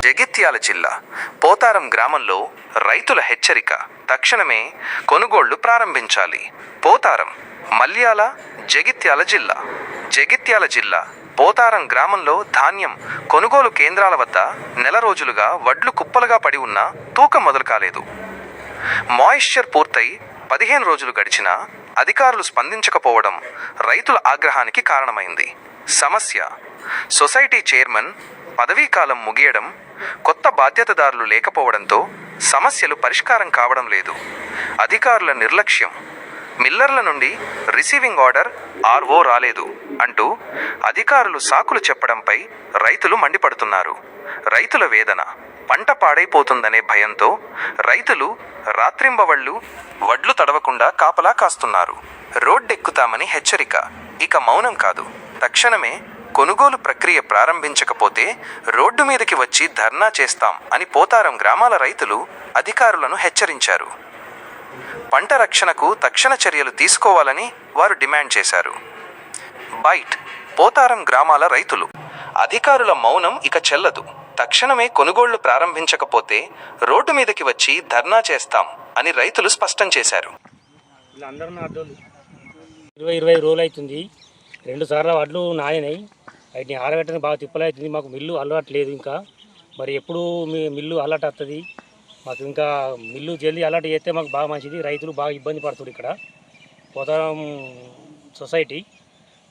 జగిత్యాల జిల్లా పోతారం గ్రామంలో రైతుల హెచ్చరిక. తక్షణమే కొనుగోళ్ళు ప్రారంభించాలి. పోతారం మల్యాల జగిత్యాల జిల్లా. జగిత్యాల జిల్లా పోతారం గ్రామంలో ధాన్యం కొనుగోలు కేంద్రాల వద్ద నెల రోజులుగా వడ్లు కుప్పలుగా పడి ఉన్నా తూకం మొదలు కాలేదు. మాయిశ్చర్ పూర్తయి పదిహేను రోజులు గడిచినా అధికారులు స్పందించకపోవడం రైతుల ఆగ్రహానికి కారణమైంది. సమస్య సొసైటీ చైర్మన్ పదవీకాలం ముగియడం కొత్త బాధ్యతదారులు లేకపోవడంతో సమస్యలు పరిష్కారం కావడం లేదు. అధికారుల నిర్లక్ష్యం. మిల్లర్ల నుండి రిసీవింగ్ ఆర్డర్ ఆర్ఓ రాలేదు అంటూ అధికారులు సాకులు చెప్పడంపై రైతులు మండిపడుతున్నారు. రైతుల వేదన పంట పాడైపోతుందనే భయంతో రైతులు రాత్రింబవళ్ళు వడ్లు తడవకుండా కాపలా కాస్తున్నారు. రోడ్డెక్కుతామని హెచ్చరిక. ఇక మౌనం కాదు. తక్షణమే కొనుగోలు ప్రక్రియ ప్రారంభించకపోతే రోడ్డు మీదకి వచ్చి ధర్నా చేస్తాం అని పోతారం గ్రామాల రైతులు అధికారులను హెచ్చరించారు. పంట రక్షణకు తక్షణ చర్యలు తీసుకోవాలని వారు డిమాండ్ చేశారు. బైట్ పోతారం గ్రామాల రైతులు. అధికారుల మౌనం ఇక చెల్లదు. తక్షణమే కొనుగోళ్ళు ప్రారంభించకపోతే రోడ్డు మీదకి వచ్చి ధర్నా చేస్తాం అని రైతులు స్పష్టం చేశారు. ఇరవై ఇరవై రోజులు అవుతుంది రెండు సార్లు వడ్లు నాయనాయి వాటిని ఆరబెట్టడానికి బాగా తిప్పలు అవుతుంది మాకు మిల్లు అలవాటు లేదు ఇంకా. మరి ఎప్పుడు మీ మిల్లు అలర్ట్ వస్తుంది మాకు ఇంకా మిల్లు జల్దీ అలర్ట్ చేస్తే మాకు బాగా మంచిది. రైతులు బాగా ఇబ్బంది పడుతుంది ఇక్కడ. పోతారం సొసైటీ.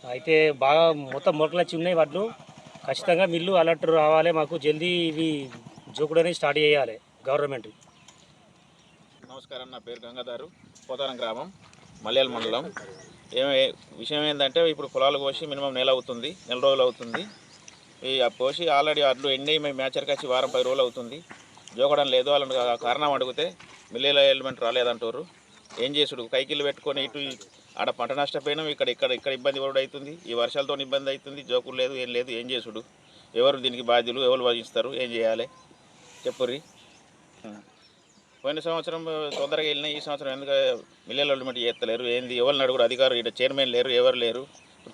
అయితే బాగా మొత్తం మొలకలు వచ్చి ఉన్నాయి వాటిలో. ఖచ్చితంగా మిల్లు అలర్ట్ రావాలి. మాకు జల్దీ ఇవి జోకుడని స్టార్ట్ చేయాలి గవర్నమెంట్. నమస్కారం. నా పేరు గంగాధారు. పోతారం గ్రామం మలయాళ మండలం. ఏమే విషయం ఏంటంటే ఇప్పుడు పొలాలు కోసి మినిమం నెల అవుతుంది నెల రోజులు అవుతుంది. ఈ కోసి ఆల్రెడీ అడ్లు ఎండి మేము మ్యాచర్కి వచ్చి వారం పది రోజులు అవుతుంది. జోకడం లేదు వాళ్ళని కారణం అడిగితే మిల్లీల ఎలిమెంట్ రాలేదంటారు. ఏం చేసుడు? కైకిళ్ళు పెట్టుకొని ఇటు ఆడ పంట నష్టపోయినాం ఇక్కడ ఇక్కడ ఇక్కడ ఇబ్బంది కూడా అవుతుంది. ఈ వర్షాలతో ఇబ్బంది అవుతుంది జోకులు లేదు ఏం లేదు ఏం చేసుడు? ఎవరు దీనికి బాధ్యులు? ఎవరు వహిస్తారు? ఏం చేయాలి? చెప్పుర్రి. పోయిన సంవత్సరం తొందరగా వెళ్ళినా ఈ సంవత్సరం ఎందుకు మిల్లెల అల్టిమేట్ చేస్తలేరు ఏంది? ఎవరిని అడుగురు అధికారులు ఇక్కడ చైర్మన్ లేరు ఎవరు లేరు?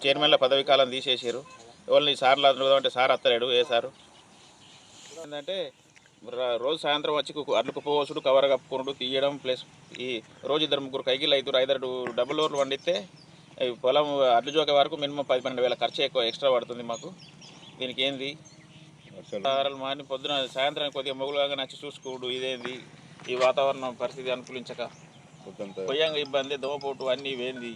చైర్మన్ల పదవి కాలం తీసేసారు ఎవరిని సార్లు అంటే సార్ అత్తలేడు ఏ సారు? ఏంటంటే రోజు సాయంత్రం వచ్చి కు- అడ్లు కుప్పవసుడు కవర్ కప్పుకునుడు తీయడం ప్లస్ ఈ రోజు ఇద్దరు ముగ్గురు కైకిలు అవుతారు ఐదారు డబుల్ ఓర్లు వండితే పొలం అడ్లు జోకే వరకు మినిమం పది పన్నెండు వేల ఖర్చు ఎక్కువ ఎక్స్ట్రా పడుతుంది మాకు. దీనికి ఏంది? వారాలు మాని పొద్దున సాయంత్రం కొద్దిగా మొగులుగా నచ్చి చూసుకోడు ఇదేంది? ఈ వాతావరణం పరిస్థితి అనుకూలించక. కొయ్యంగా ఇబ్బంది దోమపోటు అన్నీ ఇవేంది